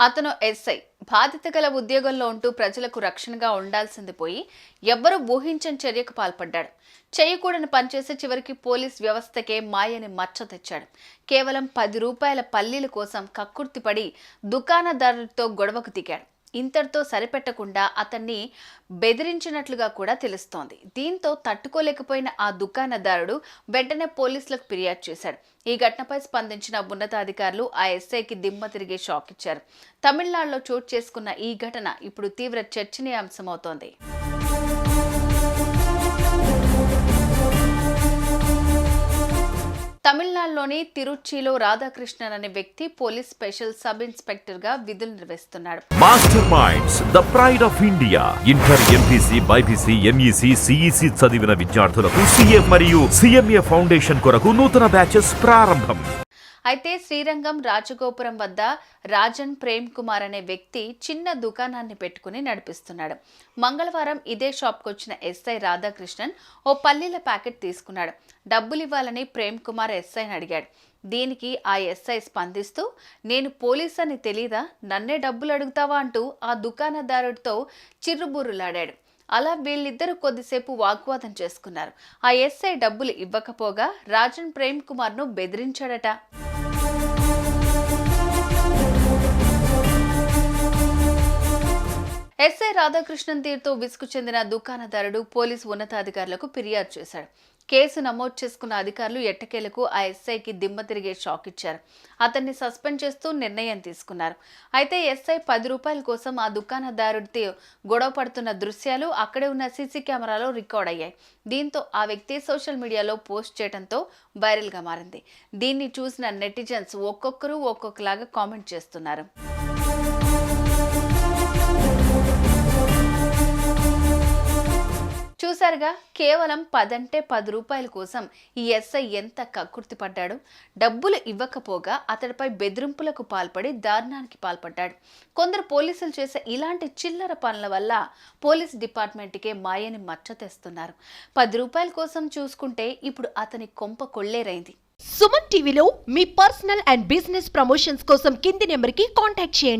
అతను ఎస్ఐ. బాధిత గల ఉద్యోగంలో ఉంటూ ప్రజలకు రక్షణగా ఉండాల్సింది పోయి ఎవ్వరూ ఊహించని చర్యకు పాల్పడ్డాడు. చేయకూడని పనిచేసి చివరికి పోలీస్ వ్యవస్థకే మాయని మచ్చ తెచ్చాడు. కేవలం పది రూపాయల పల్లీల కోసం కక్కుర్తిపడి దుకాణదారులతో గొడవకు దిగాడు. ఇంతటితో సరిపెట్టకుండా అతన్ని బెదిరించినట్లుగా కూడా తెలుస్తోంది. దీంతో తట్టుకోలేకపోయిన ఆ దుకాణదారుడు వెంటనే పోలీసులకు ఫిర్యాదు చేశాడు. ఈ ఘటనపై స్పందించిన ఉన్నతాధికారులు ఆ ఎస్ఐకి దిమ్మ తిరిగే షాక్ ఇచ్చారు. తమిళనాడులో చోటు చేసుకున్న ఈ ఘటన ఇప్పుడు తీవ్ర చర్చనీయాంశమవుతోంది. తమిళనాడులోని తిరుచిలో రాధాకృష్ణన్ అనే వ్యక్తి పోలీస్ స్పెషల్ సబ్ ఇన్స్పెక్టర్గా విధులు నిర్వహిస్తున్నాడు. Master minds the pride of India inter MPC BiPC MEC CEC చదివిన విద్యార్థులకు సీఏ మరియు సిఎంఏ ఫౌండేషన్ కొరకు నూతన బ్యాచెస్ ప్రారంభం. అయితే శ్రీరంగం రాజగోపురం వద్ద రాజన్ ప్రేమ్ కుమార్ అనే వ్యక్తి చిన్న దుకాణాన్ని పెట్టుకుని నడిపిస్తున్నాడు. మంగళవారం ఇదే షాప్కి వచ్చిన ఎస్ఐ రాధాకృష్ణన్ ఓ పల్లీల ప్యాకెట్ తీసుకున్నాడు. డబ్బులు ఇవ్వాలని ప్రేమ్ కుమార్ ఎస్ఐని అడిగాడు. దీనికి ఆ ఎస్ఐ స్పందిస్తూ నేను పోలీస్ అని తెలీదా? నన్నే డబ్బులు అడుగుతావా? అంటూ ఆ దుకాణదారుడితో చిర్రుబుర్రులాడాడు. అలా వీళ్ళిద్దరూ కొద్దిసేపు వాగ్వాదం చేసుకున్నారు. ఆ ఎస్ఐ డబ్బులు ఇవ్వకపోగా రాజన్ ప్రేమ్ కుమార్ను బెదిరించాడట. రాధాకృష్ణన్ తీరుతో విసుగు చెందిన దుకాణదారుడు పోలీసు ఉన్నతాధికారులకు ఫిర్యాదు చేశాడు. కేసు నమోదు చేసుకున్న అధికారులు ఎట్టకేలకు ఆ ఎస్ఐకి దిమ్మ తిరిగే షాక్ ఇచ్చారు. అతన్ని సస్పెండ్ చేస్తూ నిర్ణయం తీసుకున్నారు. అయితే ఎస్ఐ పది రూపాయల కోసం ఆ దుకాణదారుడితో గొడవ పడుతున్న దృశ్యాలు అక్కడే ఉన్న సీసీ కెమెరాలో రికార్డ్ అయ్యాయి. దీంతో ఆ వ్యక్తి సోషల్ మీడియాలో పోస్ట్ చేయడంతో వైరల్గా మారింది. దీన్ని చూసిన నెటిజన్స్ ఒక్కొక్కరు ఒక్కొక్కలాగా కామెంట్ చేస్తున్నారు. చూసారుగా కేవలం పదంటే పది రూపాయల కోసం ఈ ఎస్ఐ ఎంత కక్కుర్తి పడ్డాడు డబ్బులు ఇవ్వకపోగా అతడిపై బెదిరింపులకు పాల్పడి దారుణానికి పాల్పడ్డాడు. కొందరు పోలీసులు చేసే ఇలాంటి చిల్లర పనుల వల్ల పోలీస్ డిపార్ట్మెంట్కే మాయని మచ్చ తెస్తున్నారు పది రూపాయల కోసం చూసుకుంటే ఇప్పుడు అతని కొంప కొల్లేరైంది. సుమన్ టీవీలో మీ పర్సనల్ అండ్ బిజినెస్ ప్రమోషన్స్ కోసం కింది నెంబర్కి కాంటాక్ట్ చేయండి.